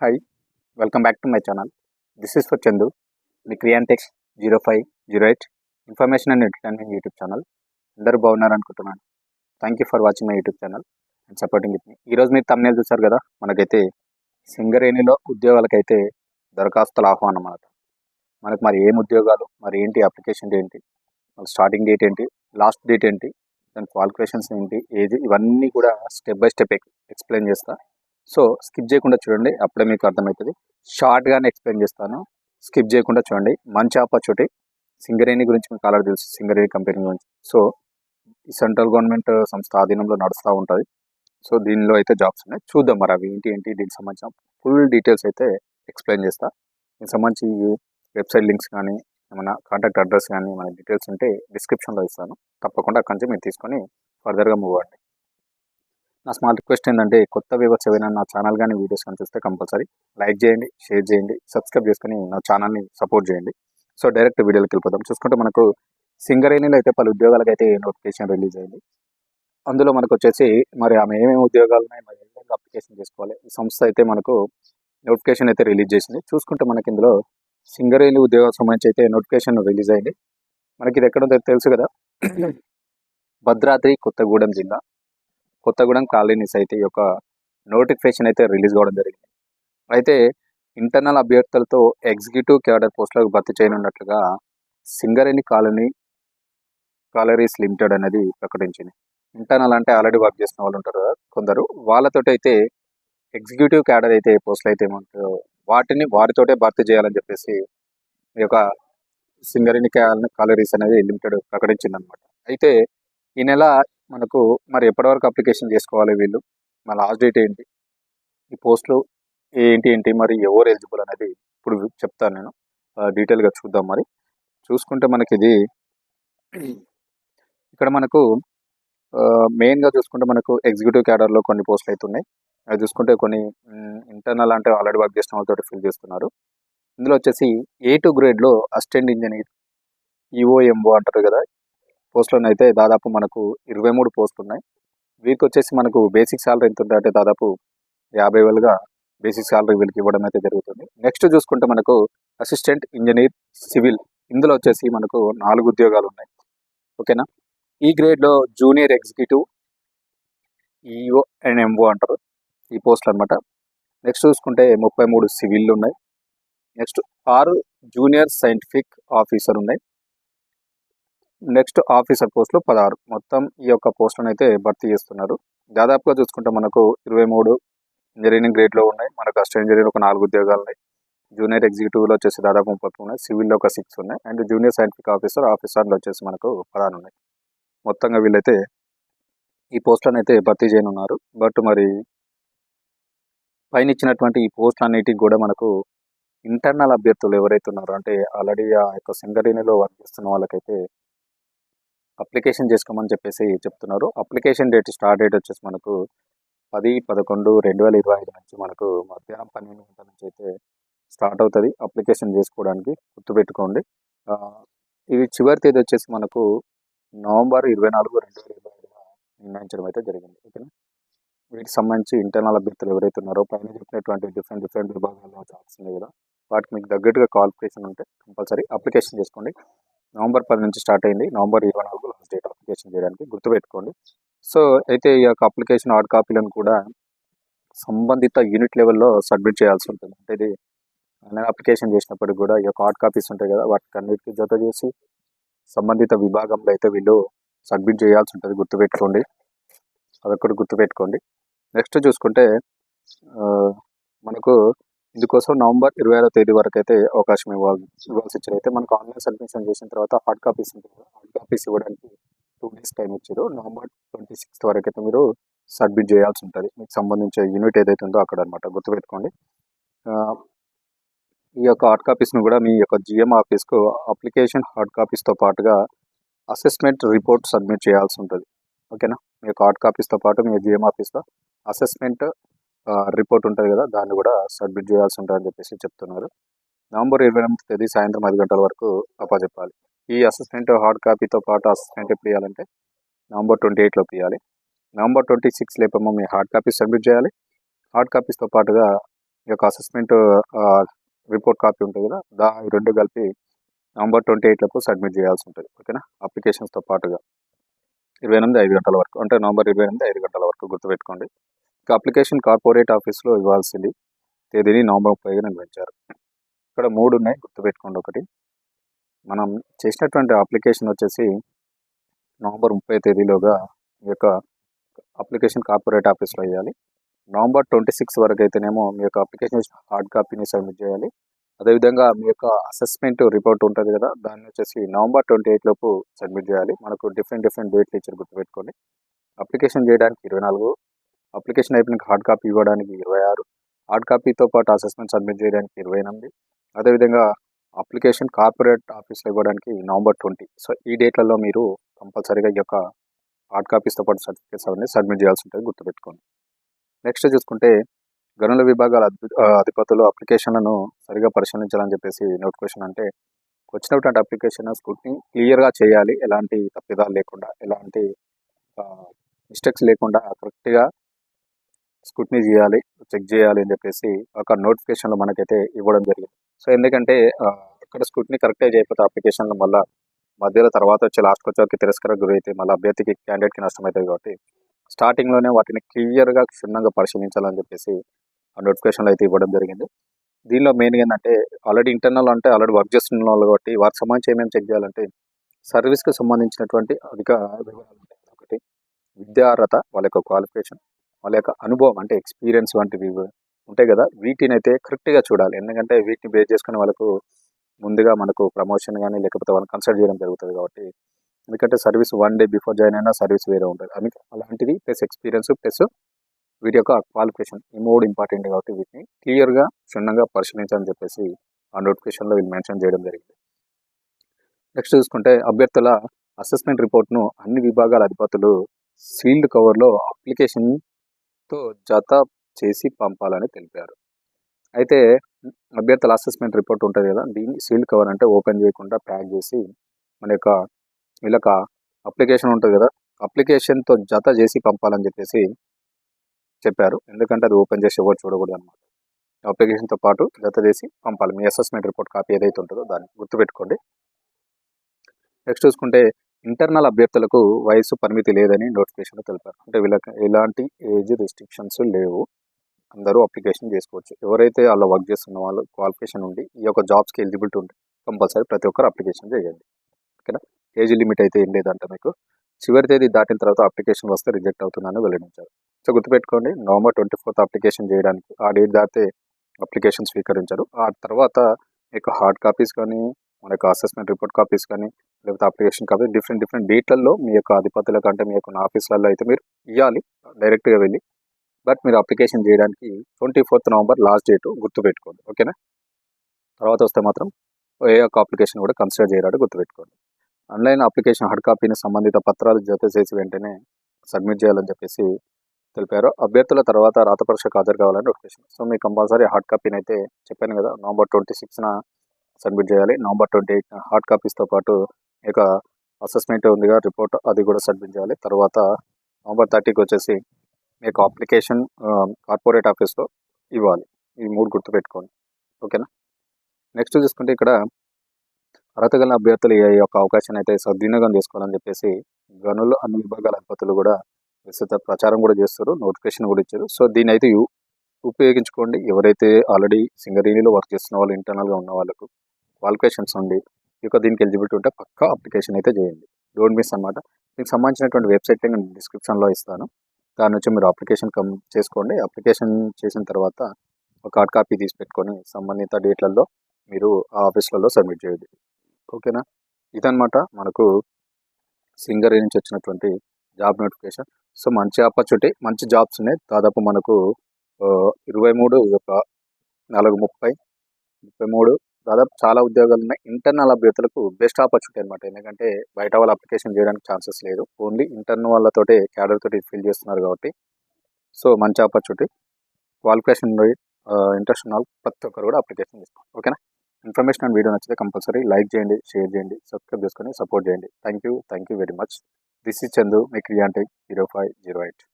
Hi welcome back to my channel this is for Chandu the Kriyantex zero five zero eight information and entertainment YouTube channel అందరూ బాగున్నారు అనుకుంటున్నాను. Thank you for watching my YouTube channel and supporting it ఈరోజు మీరు thumbnail చూసారు కదా మనకైతే సింగరేణిలో ఉద్యోగాలకైతే దరఖాస్తుల ఆహ్వానం అన్నమాట. మనకు మరి ఏం ఉద్యోగాలు మరి ఏంటి అప్లికేషన్ ఏంటి మరి స్టార్టింగ్ డేట్ ఏంటి లాస్ట్ డేట్ ఏంటి దాని క్వాలిఫికేషన్స్ ఏంటి ఏజ్ ఇవన్నీ కూడా స్టెప్ బై స్టెప్ ఎక్స్ప్లెయిన్ చేస్తా. సో స్కిప్ చేయకుండా చూడండి అప్పుడే మీకు అర్థమవుతుంది. షార్ట్గానే ఎక్స్ప్లెయిన్ చేస్తాను. స్కిప్ చేయకుండా చూడండి. మంచి ఆపర్చునిటీ. సింగరేణి గురించి మీకు ఆల్రెడీ తెలుసు. సింగరేణి కంపెనీ గురించి. సో ఈ సెంట్రల్ గవర్నమెంట్ సంస్థ ఆధీనంలో నడుస్తూ ఉంటుంది. సో దీనిలో అయితే జాబ్స్ ఉన్నాయి. చూద్దాం మరి అవి ఏంటి ఏంటి దీనికి సంబంధించిన ఫుల్ డీటెయిల్స్ అయితే ఎక్స్ప్లెయిన్ చేస్తా. దీనికి సంబంధించి వెబ్సైట్ లింక్స్ కానీ ఏమైనా కాంటాక్ట్ అడ్రస్ కానీ మన డీటెయిల్స్ ఉంటే డిస్క్రిప్షన్లో ఇస్తాను. తప్పకుండా అక్కడి నుంచి మీరు తీసుకొని ఫర్దర్గా మూవ్ అవ్వండి. నా స్మాల్ రిక్వెస్ట్ ఏంటంటే కొత్త వ్యూవర్స్ ఏమైనా నా ఛానల్ కానీ వీడియోస్ కానీ చూస్తే కంపల్సరీ లైక్ చేయండి షేర్ చేయండి సబ్స్క్రైబ్ చేసుకొని నా ఛానల్ని సపోర్ట్ చేయండి. సో డైరెక్ట్ వీడియోకి వెళ్ళిపోతాం చూసుకుంటే మనకు సింగరేణిలో అయితే పలు ఉద్యోగాలకు అయితే నోటిఫికేషన్ రిలీజ్ అయింది. అందులో మనకు వచ్చేసి మరి ఆమె ఏమేమి ఉద్యోగాలు ఉన్నాయి మరి ఏ విధంగా అప్లికేషన్ చేసుకోవాలి ఈ సంస్థ అయితే మనకు నోటిఫికేషన్ అయితే రిలీజ్ చేసింది. చూసుకుంటే మనకి ఇందులో సింగరేణి ఉద్యోగం సంబంధించి అయితే నోటిఫికేషన్ రిలీజ్ అయింది. మనకి ఇది ఎక్కడ ఉందో తెలుసు కదా? భద్రాద్రి కొత్తగూడెం జిల్లా. కొత్తగూడెం కాలనీస్ అయితే ఈ యొక్క నోటిఫికేషన్ అయితే రిలీజ్ కావడం జరిగింది. అయితే ఇంటర్నల్ అభ్యర్థులతో ఎగ్జిక్యూటివ్ క్యాడర్ పోస్టులకు భర్తీ చేయనున్నట్లుగా సింగరేణి కాలనీ కాలరీస్ లిమిటెడ్ అనేది ప్రకటించింది. ఇంటర్నల్ అంటే ఆల్రెడీ వర్క్ చేసిన వాళ్ళు ఉంటారు కొందరు. వాళ్ళతోటి అయితే ఎగ్జిక్యూటివ్ క్యాడర్ అయితే పోస్టులు అయితే ఏమంటారు వాటిని వారితోటే భర్తీ చేయాలని చెప్పేసి ఈ యొక్క సింగరేణి కాలరీస్ అనేది లిమిటెడ్ ప్రకటించింది అనమాట అయితే ఈ నెల మనకు మరి ఎప్పటివరకు అప్లికేషన్ చేసుకోవాలి వీళ్ళు? మన లాస్ట్ డేట్ ఏంటి? ఈ పోస్టులు ఏంటి ఏంటి? మరి ఎవరు ఎలిజిబుల్ అనేది ఇప్పుడు చెప్తాను నేను. డీటెయిల్గా చూద్దాం మరి. చూసుకుంటే మనకి ఇది ఇక్కడ మనకు మెయిన్గా చూసుకుంటే మనకు ఎగ్జిక్యూటివ్ క్యాడర్లో కొన్ని పోస్టులు అయితే ఉన్నాయి. అది చూసుకుంటే కొన్ని ఇంటర్నల్ అంటే ఆల్రెడీ వర్క్ చేసిన వాళ్ళతో ఫిల్ చేస్తున్నారు. ఇందులో వచ్చేసి ఏ టు గ్రేడ్లో అసిస్టెంట్ ఇంజనీర్ ఈఓఎంఓ అంటారు కదా పోస్టులను అయితే దాదాపు మనకు ఇరవై మూడు పోస్టులు ఉన్నాయి వీరికి వచ్చేసి మనకు బేసిక్ సాలరీ ఎంత ఉందంటే దాదాపు యాభై వేలుగా బేసిక్ సాలరీ వీళ్ళకి ఇవ్వడం అయితే జరుగుతుంది. నెక్స్ట్ చూసుకుంటే మనకు అసిస్టెంట్ ఇంజనీర్ సివిల్ ఇందులో వచ్చేసి మనకు నాలుగు ఉద్యోగాలు ఉన్నాయి ఓకేనా? ఈ గ్రేడ్లో junior executive EO and MO అంటారు ఈ పోస్టులు అనమాట నెక్స్ట్ చూసుకుంటే ముప్పై మూడు సివిల్ ఉన్నాయి నెక్స్ట్ ఆరు జూనియర్ సైంటిఫిక్ ఆఫీసర్ ఉన్నాయి నెక్స్ట్ ఆఫీసర్ పోస్టులు పదహారు. మొత్తం ఈ యొక్క పోస్టులను అయితే భర్తీ చేస్తున్నారు. దాదాపుగా చూసుకుంటే మనకు ఇరవై మూడు ఇంజనీరింగ్ గ్రేడ్లో ఉన్నాయి. మనకు అసిస్టెంట్ ఇంజనీర్ ఒక నాలుగు ఉద్యోగాలు ఉన్నాయి. జూనియర్ ఎగ్జిక్యూటివ్లో వచ్చేసి దాదాపు ముప్పై ఉన్నాయి. సివిల్లో ఒక సిక్స్ ఉన్నాయి. అండ్ జూనియర్ సైంటిఫిక్ ఆఫీసర్ ఆఫీసర్లో వచ్చేసి మనకు పదహారు ఉన్నాయి. మొత్తంగా వీళ్ళైతే ఈ పోస్టులను అయితే భర్తీ చేయనున్నారు. బట్ మరి పైన ఇచ్చినటువంటి ఈ పోస్టులు అన్నిటికి కూడా మనకు ఇంటర్నల్ అభ్యర్థులు ఎవరైతే ఉన్నారో అంటే ఆల్రెడీ ఆ యొక్క సింగరేణిలో వర్క్ చేస్తున్న వాళ్ళకైతే అప్లికేషన్ చేసుకోమని చెప్పేసి చెప్తున్నారు. అప్లికేషన్ డేట్ స్టార్ట్ డేట్ వచ్చేసి మనకు పది పదకొండు రెండు వేల ఇరవై ఐదు నుంచి మనకు మధ్యాహ్నం పన్నెండు గంటల నుంచి అయితే స్టార్ట్ అవుతుంది అప్లికేషన్ చేసుకోవడానికి. గుర్తుపెట్టుకోండి. ఇది చివరి తేదీ వచ్చేసి మనకు నవంబర్ ఇరవై నాలుగు రెండు వేల ఇరవై ఐదున నిర్ణయించడం అయితే జరిగింది. ఓకేనా? వీటికి సంబంధించి ఇంటర్నల్ అభ్యర్థులు ఎవరైతే ఉన్నారో పైన చెప్పినటువంటి డిఫరెంట్ డిఫరెంట్ విభాగాల్లో జాబ్స్ ఉన్నాయి కదా వాటికి మీకు తగ్గట్టుగా క్వాలిఫికేషన్ ఉంటే కంపల్సరీ అప్లికేషన్ చేసుకోండి. నవంబర్ పది నుంచి స్టార్ట్ అయింది. నవంబర్ ఇరవై నాలుగు లాస్ట్ డేట్ అప్లికేషన్ చేయడానికి గుర్తుపెట్టుకోండి. సో అయితే ఈ యొక్క అప్లికేషన్ హార్డ్ కాపీలను కూడా సంబంధిత యూనిట్ లెవెల్లో సబ్మిట్ చేయాల్సి ఉంటుంది. అంటే ఇది నేను అప్లికేషన్ చేసినప్పటికి కూడా ఈ యొక్క హార్డ్ కాపీస్ ఉంటాయి కదా వాటికి అన్నిటికీ జత చేసి సంబంధిత విభాగంలో అయితే వీళ్ళు సబ్మిట్ చేయాల్సి ఉంటుంది. గుర్తుపెట్టుకోండి. అదొకటి గుర్తుపెట్టుకోండి. నెక్స్ట్ చూసుకుంటే మనకు ఇందుకోసం నవంబర్ ఇరవై ఆరో తేదీ వరకు అయితే అవకాశం ఇవ్వాలి ఇవ్వాల్సి ఇచ్చారు అయితే మనకు ఆన్లైన్ సబ్మిషన్ చేసిన తర్వాత హార్డ్ కాపీస్ ఉంటుంది హార్డ్ కాపీస్ ఇవ్వడానికి టూ డేస్ టైం ఇచ్చారు. నవంబర్ ట్వంటీ సిక్స్త్ వరకు అయితే మీరు సబ్మిట్ చేయాల్సి ఉంటుంది. మీకు సంబంధించిన యూనిట్ ఏదైతే ఉందో అక్కడ అనమాట గుర్తుపెట్టుకోండి ఈ యొక్క హార్డ్ కాపీస్ను కూడా మీ యొక్క జిఎం ఆఫీస్కు అప్లికేషన్ హార్డ్ కాపీస్తో పాటుగా అసెస్మెంట్ రిపోర్ట్ సబ్మిట్ చేయాల్సి ఉంటుంది. ఓకేనా? మీ యొక్క హార్డ్ కాపీస్తో పాటు మీ జిఎం ఆఫీస్లో అసెస్మెంట్ రిపోర్ట్ ఉంటుంది కదా దాన్ని కూడా సబ్మిట్ చేయాల్సి ఉంటుందని చెప్పేసి చెప్తున్నారు. నవంబర్ ఇరవై ఎనిమిది తేదీ సాయంత్రం ఐదు గంటల వరకు అప్పచెప్పాలి. ఈ అసెస్మెంట్ హార్డ్ కాపీతో పాటు అసిస్టెంట్ ఎప్పుడు ఇవ్వాలంటే నవంబర్ ట్వంటీ ఎయిట్లో ఇవ్వాలి నవంబర్ ట్వంటీ సిక్స్ లేపేమో మీ హార్డ్ కాపీస్ సబ్మిట్ చేయాలి. హార్డ్ కాపీస్తో పాటుగా ఈ యొక్క అసెస్మెంట్ రిపోర్ట్ కాపీ ఉంటుంది కదా దా రెండు కలిపి నవంబర్ ట్వంటీ ఎయిట్లకు సబ్మిట్ చేయాల్సి ఉంటుంది. ఓకేనా? అప్లికేషన్స్తో పాటుగా. ఇరవై ఎనిమిది ఐదు గంటల వరకు అంటే నవంబర్ ఇరవై ఎనిమిది ఐదు గంటల వరకు గుర్తుపెట్టుకోండి. అప్లికేషన్ కార్పొరేట్ ఆఫీస్లో ఇవ్వాల్సింది. తేదీని నవంబర్ ముప్పైగా నిర్వహించారు ఇక్కడ మూడు ఉన్నాయి గుర్తుపెట్టుకోండి ఒకటి. మనం చేసినటువంటి అప్లికేషన్ వచ్చేసి నవంబర్ ముప్పై తేదీలోగా మీ యొక్క అప్లికేషన్ కార్పొరేట్ ఆఫీస్లో వేయాలి నవంబర్ ట్వంటీ సిక్స్ వరకు అయితేనేమో మీ యొక్క అప్లికేషన్ హార్డ్ కాపీని సబ్మిట్ చేయాలి. అదేవిధంగా మీ యొక్క అసెస్మెంట్ రిపోర్ట్ ఉంటుంది కదా దాన్ని వచ్చేసి నవంబర్ ట్వంటీ ఎయిట్ లోపు సబ్మిట్ చేయాలి. మనకు డిఫరెంట్ డిఫరెంట్ డేట్లు ఇచ్చారు గుర్తుపెట్టుకోండి. అప్లికేషన్ చేయడానికి ఇరవై నాలుగు అప్లికేషన్ అయిపోయిన హార్డ్ కాపీ ఇవ్వడానికి ఇరవై ఆరు. హార్డ్ కాపీతో పాటు అసెస్మెంట్ సబ్మిట్ చేయడానికి ఇరవై ఎనిమిది. అదేవిధంగా అప్లికేషన్ కార్పొరేట్ ఆఫీస్లో ఇవ్వడానికి నవంబర్ ట్వంటీ. సో ఈ డేట్లలో మీరు కంపల్సరీగా ఈ యొక్క హార్డ్ కాపీస్తో పాటు సర్టిఫికేట్స్ అవన్నీ సబ్మిట్ చేయాల్సి ఉంటుంది గుర్తుపెట్టుకోండి. నెక్స్ట్ చూసుకుంటే గనుల విభాగాల అధిపతులు అప్లికేషన్లను సరిగా పరిశీలించాలని చెప్పేసి నోటిఫికేషన్ అంటే వచ్చినటువంటి అప్లికేషన్ స్క్రూట్ని క్లియర్గా చేయాలి. ఎలాంటి తప్పిదాలు లేకుండా ఎలాంటి మిస్టేక్స్ లేకుండా కరెక్ట్గా స్కూట్నీ చేయాలి చెక్ చేయాలి అని చెప్పేసి ఒక నోటిఫికేషన్లు మనకైతే ఇవ్వడం జరిగింది. సో ఎందుకంటే అక్కడ స్క్రూట్నీ కరెక్ట్గా చేయకపోతే అప్లికేషన్లు మళ్ళీ మధ్యలో తర్వాత వచ్చి లాస్ట్కి వచ్చేకి తిరస్కారం గురైతే మళ్ళీ అభ్యర్థికి క్యాండిడేట్కి నష్టం అవుతుంది కాబట్టి స్టార్టింగ్లోనే వాటిని క్లియర్గా క్షుణ్ణంగా పరిశీలించాలని చెప్పేసి ఆ నోటిఫికేషన్లు అయితే ఇవ్వడం జరిగింది. దీనిలో మెయిన్గా ఏంటంటే ఆల్రెడీ ఇంటర్నల్ అంటే ఆల్రెడీ వర్క్ చేస్తున్న వాళ్ళు కాబట్టి వారికి సంబంధించి ఏమేమి చెక్ చేయాలంటే సర్వీస్కి సంబంధించినటువంటి అధిక వివరాలు ఉంటాయి. ఒకటి విద్యార్హత వాళ్ళ యొక్క క్వాలిఫికేషన్ వాళ్ళ యొక్క అనుభవం అంటే ఎక్స్పీరియన్స్ వంటివి ఉంటాయి కదా. వీటిని అయితే కరెక్ట్గా చూడాలి. ఎందుకంటే వీటిని బేస్ చేసుకుని వాళ్ళకు ముందుగా మనకు ప్రమోషన్ కానీ లేకపోతే వాళ్ళని కన్సల్ట్ చేయడం జరుగుతుంది కాబట్టి ఎందుకంటే service one day before join అయినా సర్వీస్ వేరే ఉంటుంది. అని అలాంటిది ప్లస్ ఎక్స్పీరియన్స్ ప్లస్ వీటి యొక్క క్వాలిఫికేషన్ ఈ మూడు ఇంపార్టెంట్ కాబట్టి వీటిని క్లియర్గా క్షుణ్ణంగా పరిశీలించాలని చెప్పేసి ఆ నోటిఫికేషన్లో వీళ్ళు మెన్షన్ చేయడం జరిగింది. నెక్స్ట్ చూసుకుంటే అభ్యర్థుల అసెస్మెంట్ రిపోర్ట్ను అన్ని విభాగాల అధిపతులు సీల్డ్ కవర్లో అప్లికేషన్ తో జత చేసి పంపాలని తెలిపారు. అయితే అభ్యర్థుల అసెస్మెంట్ రిపోర్ట్ ఉంటుంది కదా దీన్ని సీల్డ్ కవర్ అంటే ఓపెన్ చేయకుండా ప్యాక్ చేసి మన యొక్క వీళ్ళక అప్లికేషన్ ఉంటుంది కదా అప్లికేషన్తో జత చేసి పంపాలని చెప్పేసి చెప్పారు. ఎందుకంటే అది ఓపెన్ చేసి ఎవరు చూడకూడదు అనమాట అప్లికేషన్తో పాటు జత చేసి పంపాలి. మీ అసెస్మెంట్ రిపోర్ట్ కాపీ ఏదైతే ఉంటుందో దాన్ని గుర్తుపెట్టుకోండి. నెక్స్ట్ చూసుకుంటే ఇంటర్నల్ అభ్యర్థులకు వయసు పరిమితి లేదని నోటిఫికేషన్లో తెలిపారు. అంటే వీళ్ళకి ఎలాంటి ఏజ్ రిస్ట్రిక్షన్స్ లేవు. అందరూ అప్లికేషన్ చేసుకోవచ్చు. ఎవరైతే అలా వర్క్ చేస్తున్న వాళ్ళు క్వాలిఫికేషన్ ఉండి ఈ యొక్క జాబ్స్కి ఎలిజిబిలిటీ ఉంటే కంపల్సరీ ప్రతి ఒక్కరు అప్లికేషన్ చేయండి ఓకేనా? ఏజ్ లిమిట్ అయితే ఏం లేదంట మీకు. చివరి తేదీ దాటిన తర్వాత అప్లికేషన్ వస్తే రిజెక్ట్ అవుతుందని వెల్లడించారు. సో గుర్తుపెట్టుకోండి నవంబర్ ట్వంటీ ఫోర్త్ అప్లికేషన్ చేయడానికి ఆ డేట్ దాటితే అప్లికేషన్ స్వీకరించారు. ఆ తర్వాత మీకు హార్డ్ కాపీస్ కానీ మన యొక్క అసెస్మెంట్ రిపోర్ట్ కాపీస్ కానీ లేకపోతే అప్లికేషన్ కాపీ డిఫరెంట్ డిఫరెంట్ డేట్లలో మీ యొక్క అధిపతుల కంటే మీ యొక్క ఆఫీసులలో అయితే మీరు ఇవ్వాలి డైరెక్ట్గా వెళ్ళి. బట్ మీరు అప్లికేషన్ చేయడానికి twenty fourth November last date గుర్తుపెట్టుకోండి ఓకేనా? తర్వాత వస్తే మాత్రం ఏ యొక్క అప్లికేషన్ కూడా కన్సిడర్ చేయరాడు గుర్తుపెట్టుకోండి. ఆన్లైన్ అప్లికేషన్ హార్డ్ కాపీని సంబంధిత పత్రాలు జత చేసి వెంటనే సబ్మిట్ చేయాలని చెప్పేసి తెలిపారు. అభ్యర్థుల తర్వాత రాత పరీక్షకు హాజరు కావాలని నోటిఫికేషన్ సో మీకు కంపల్సరీ హార్డ్ కాపీని అయితే చెప్పాను కదా నవంబర్ ట్వంటీ సిక్స్న సబ్మిట్ చేయాలి. నవంబర్ ట్వంటీ ఎయిట్ హార్డ్ కాపీస్తో పాటు ఇక అసెస్మెంట్ ఉందిగా రిపోర్ట్ అది కూడా సబ్మిట్ చేయాలి. తర్వాత నవంబర్ థర్టీకి వచ్చేసి మీకు అప్లికేషన్ కార్పొరేట్ ఆఫీస్లో ఇవ్వాలి. ఈ మూడు గుర్తుపెట్టుకోండి. ఓకేనా? నెక్స్ట్ చూసుకుంటే ఇక్కడ అర్హత గల అభ్యర్థులు ఈ యొక్క అవకాశాన్ని అయితే సద్వినియోగం చేసుకోవాలని చెప్పేసి గనులు అన్ని విభాగాల అధిపతులు కూడా విస్తృత ప్రచారం కూడా చేస్తారు. నోటిఫికేషన్ కూడా ఇచ్చారు. సో దీన్ని అయితే ఉపయోగించుకోండి. ఎవరైతే ఆల్రెడీ సింగరేణిలో వర్క్ చేస్తున్న వాళ్ళు ఇంటర్నల్గా ఉన్న వాళ్ళకు క్వాలిఫికేషన్స్ ఉండి ఇక దీనికి ఎలిజిబిలిటీ ఉంటే పక్కా అప్లికేషన్ అయితే చేయండి. డోంట్ మిస్ అనమాట దీనికి సంబంధించినటువంటి వెబ్సైట్ నేను డిస్క్రిప్షన్లో ఇస్తాను. దాని నుంచి మీరు అప్లికేషన్ కం చేసుకోండి. అప్లికేషన్ చేసిన తర్వాత ఒక హార్డ్ కాపీ తీసి పెట్టుకొని సంబంధిత డేట్లలో మీరు ఆ ఆఫీస్లలో సబ్మిట్ చేయండి. ఓకేనా ఇదనమాట మనకు సింగరేణి నుంచి వచ్చినటువంటి జాబ్ నోటిఫికేషన్ సో మంచి ఆపర్చునిటీ మంచి జాబ్స్ ఉన్నాయి. దాదాపు మనకు ఇరవై మూడు ఒక నాలుగు ముప్పై ముప్పై మూడు దాదాపు చాలా ఉద్యోగాలు ఉన్నాయి. ఇంటర్నల్ అభ్యర్థులకు బెస్ట్ ఆపర్చునిటీ అనమాట ఎందుకంటే బయట వాళ్ళు అప్లికేషన్ చేయడానికి ఛాన్సెస్ లేదు. ఓన్లీ ఇంటర్నల్ వాళ్ళతోటే క్యాడర్ తోటి ఫిల్ చేస్తున్నారు కాబట్టి. సో మంచి ఆపర్చునిటీ. క్వాలిఫికేషన్ ఇంట్రెస్ట్ ఉన్న వాళ్ళు ప్రతి ఒక్కరు కూడా అప్లికేషన్ చేసుకోండి ఓకేనా? ఇన్ఫర్మేషన్ అండ్ వీడియో నచ్చితే కంపల్సరీ లైక్ చేయండి షేర్ చేయండి సబ్స్క్రైబ్ చేసుకొని సపోర్ట్ చేయండి. Thank you thank you very much. This is Chandu me Kriyantic zero five zero eight.